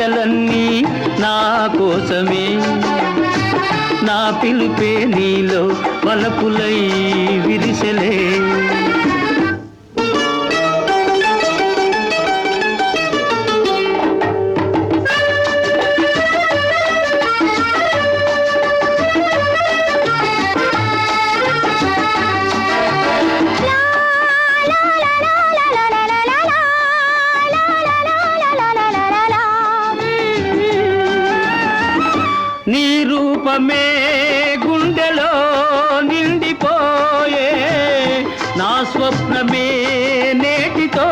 ఆశలన్నీ నా కోసమే. నా పిలుపే నీలో వలపులై విరిసలే. రూపమే గుండెలో నిండిపోయే. నా స్వప్నమే నేటితో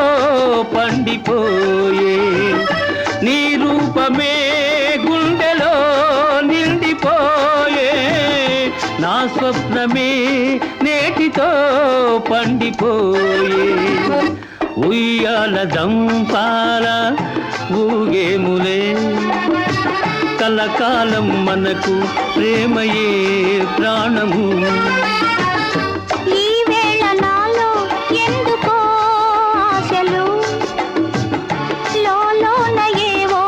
పండిపోయే. నీ రూపమే గుండెలో నిండిపోయే. నా స్వప్నమే నేటితో పండిపోయే. ఉయ్యాల దంపాల ఊగేములే కలకాలం మనకు ప్రేమయే ప్రాణము. ఈ వేళ నాలో ఎందుకో ఆశలు? లోలోన ఏవో